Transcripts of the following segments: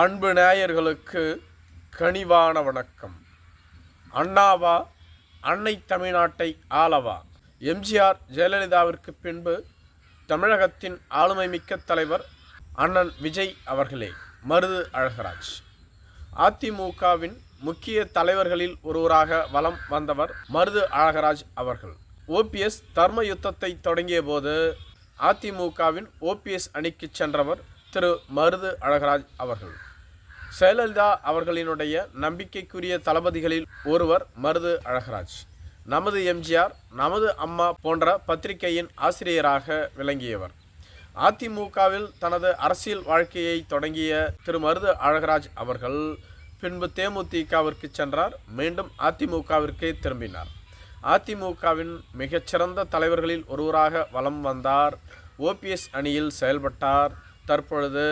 அன்பு நேயர்களுக்கு கனிவான வணக்கம். அண்ணாவா அன்னை தமிழ்நாட்டை ஆளவா? எம்ஜிஆர் ஜெயலலிதாவிற்கு பின்பு தமிழகத்தின் ஆளுமை மிக்க தலைவர் அண்ணன் விஜய் அவர்களே மருது அழகராஜ். அதிமுகவின் முக்கிய தலைவர்களில் ஒருவராக வலம் வந்தவர் மருது அழகராஜ் அவர்கள். ஓபிஎஸ் தர்ம யுத்தத்தை தொடங்கிய போது அதிமுகவின் ஓபிஎஸ் அணிக்கு சென்றவர் திரு மருது அழகராஜ் அவர்கள். ஜெயலலிதா அவர்களினுடைய நம்பிக்கைக்குரிய தளபதிகளில் ஒருவர் மருது அழகராஜ். நமது எம்ஜிஆர் நமது அம்மா போன்ற பத்திரிகையின் ஆசிரியராக விளங்கியவர். அதிமுகவில் தனது அரசியல் வாழ்க்கையை தொடங்கிய திரு மருது அழகராஜ் அவர்கள் பின்பு தேமுதிகவிற்கு சென்றார் மீண்டும் அதிமுகவிற்கே திரும்பினார். அதிமுகவின் மிகச்சிறந்த தலைவர்களில் ஒருவராக வலம் வந்தார் ஓபிஎஸ் அணியில் செயல்பட்டார் தற்பொழுது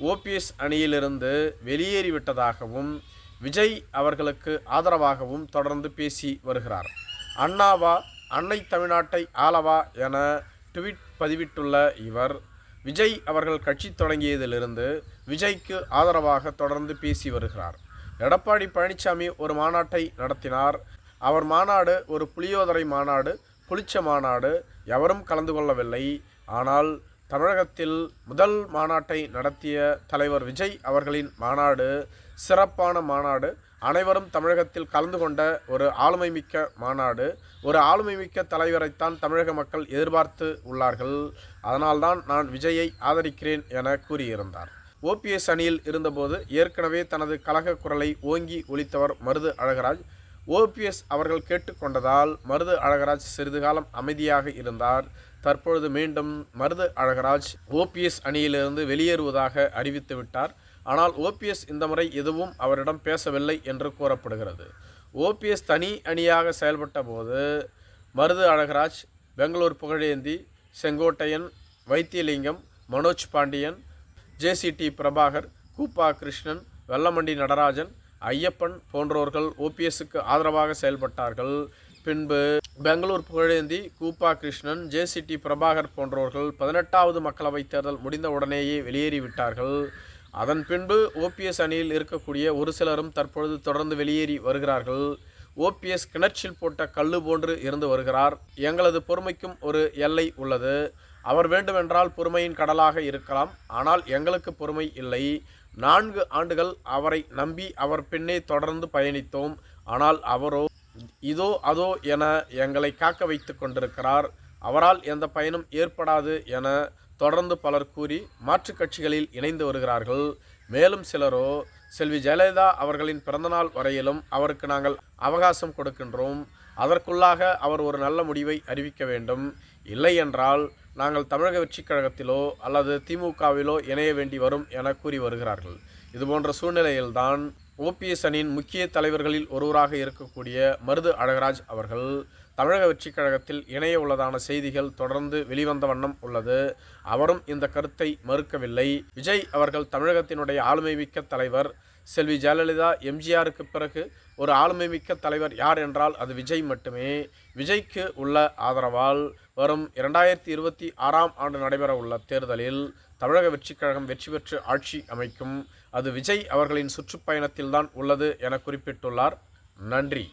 ஓபிஎஸ் அணியிலிருந்து வெளியேறிவிட்டதாகவும் விஜய் அவர்களுக்கு ஆதரவாகவும் தொடர்ந்து பேசி வருகிறார். அண்ணாவா அன்னை தமிழ்நாட்டை ஆளவா என ட்வீட் பதிவிட்டுள்ள இவர் விஜய் அவர்கள் கட்சி தொடங்கியதிலிருந்து விஜய்க்கு ஆதரவாக தொடர்ந்து பேசி வருகிறார். எடப்பாடி பழனிசாமி ஒரு மாநாட்டை நடத்தினார். அவர் மாநாடு ஒரு புளியோதரை மாநாடு புளிச்ச மாநாடு எவரும் கலந்து கொள்ளவில்லை. ஆனால் தமிழகத்தில் முதல் மாநாட்டை நடத்திய தலைவர் விஜய் அவர்களின் மாநாடு சிறப்பான மாநாடு. அனைவரும் தமிழகத்தில் கலந்து கொண்ட ஒரு ஆளுமை மிக்க மாநாடு. ஒரு ஆளுமை மிக்க தலைவரைத்தான் தமிழக மக்கள் எதிர்பார்த்து உள்ளார்கள். அதனால்தான் நான் விஜயை ஆதரிக்கிறேன் என கூறியிருந்தார். ஓபிஎஸ் அணியில் இருந்தபோது ஏற்கனவே தனது கழக குரலை ஓங்கி ஒலித்தவர் மருது அழகராஜ். ஓபிஎஸ் அவர்கள் கேட்டுக்கொண்டதால் மருது அழகராஜ் சிறிது காலம் அமைதியாக இருந்தார். தற்பொழுது மீண்டும் மருது அழகராஜ் ஓபிஎஸ் அணியிலிருந்து வெளியேறுவதாக அறிவித்துவிட்டார் ஆனால் ஓபிஎஸ் இந்த முறை எதுவும் அவரிடம் பேசவில்லை என்று கூறப்படுகிறது. ஓபிஎஸ் தனி அணியாக செயல்பட்ட போது மருது அழகராஜ் பெங்களூர் புகழேந்தி செங்கோட்டையன் வைத்தியலிங்கம் மனோஜ் பாண்டியன் ஜேசிடி பிரபாகர் கூப்பா கிருஷ்ணன் வெல்லமண்டி நடராஜன் ஐயப்பன் போன்றோர்கள் ஓபிஎஸ்க்கு ஆதரவாக செயல்பட்டார்கள். பின்பு பெங்களூர் புகழேந்தி கூப்பா கிருஷ்ணன் ஜேசிடி பிரபாகர் போன்றவர்கள் பதினெட்டாவது மக்களவைத் தேர்தல் முடிந்த உடனேயே வெளியேறிவிட்டார்கள். அதன் பின்பு ஓபிஎஸ் அணியில் இருக்கக்கூடிய ஒரு சிலரும் தற்பொழுது தொடர்ந்து வெளியேறி வருகிறார்கள். ஓபிஎஸ் கிணற்றில் போட்ட கல்லு போன்று இருந்து வருகிறார். எங்களது பொறுமைக்கும் ஒரு எல்லை உள்ளது. அவர் வேண்டுமென்றால் பொறுமையின் கடலாக இருக்கலாம். ஆனால் எங்களுக்கு பொறுமை இல்லை. நான்கு ஆண்டுகள் அவரை நம்பி அவர் பின்னே தொடர்ந்து பயணித்தோம். ஆனால் அவரோ இதோ அதோ என எங்களை காக்க வைத்து கொண்டிருக்கிறார். அவரால் எந்த பயனும் ஏற்படாது என தொடர்ந்து பலர் கூறி மாற்றுக் கட்சிகளில் இணைந்து வருகிறார்கள். மேலும் சிலரோ செல்வி ஜெயலலிதா அவர்களின் பிறந்தநாள் வரையிலும் அவருக்கு நாங்கள் அவகாசம் கொடுக்கின்றோம். அதற்குள்ளாக அவர் ஒரு நல்ல முடிவை அறிவிக்க வேண்டும். இல்லை என்றால் நாங்கள் தமிழக வெற்றிக் கழகத்திலோ அல்லது திமுகவிலோ இணைய வேண்டி வரும் என கூறி வருகிறார்கள். இதுபோன்ற சூழ்நிலையில்தான் ஓபிஎஸ் அணியின் முக்கிய தலைவர்களில் ஒருவராக இருக்கக்கூடிய மருது அழகராஜ் அவர்கள் தமிழக வெற்றிக் கழகத்தில் இணைய உள்ளதான செய்திகள் தொடர்ந்து வெளிவந்த வண்ணம் உள்ளது. அவரும் இந்த கருத்தை மறுக்கவில்லை. விஜய் அவர்கள் தமிழகத்தினுடைய ஆளுமை மிக்க தலைவர். செல்வி ஜெயலலிதா எம்ஜிஆருக்கு பிறகு ஒரு ஆளுமை மிக்க தலைவர் யார் என்றால் அது விஜய் மட்டுமே. விஜய்க்கு உள்ள ஆதரவால் வரும் இரண்டாயிரத்தி இருபத்தி ஆறாம் ஆண்டு நடைபெற உள்ள தேர்தலில் தமிழக வெற்றிக் கழகம் வெற்றி பெற்று ஆட்சி அமைக்கும். அது விஜய் அவர்களின் சுற்றுப்பயணத்தில்தான் உள்ளது என குறிப்பிட்டுள்ளார். நன்றி.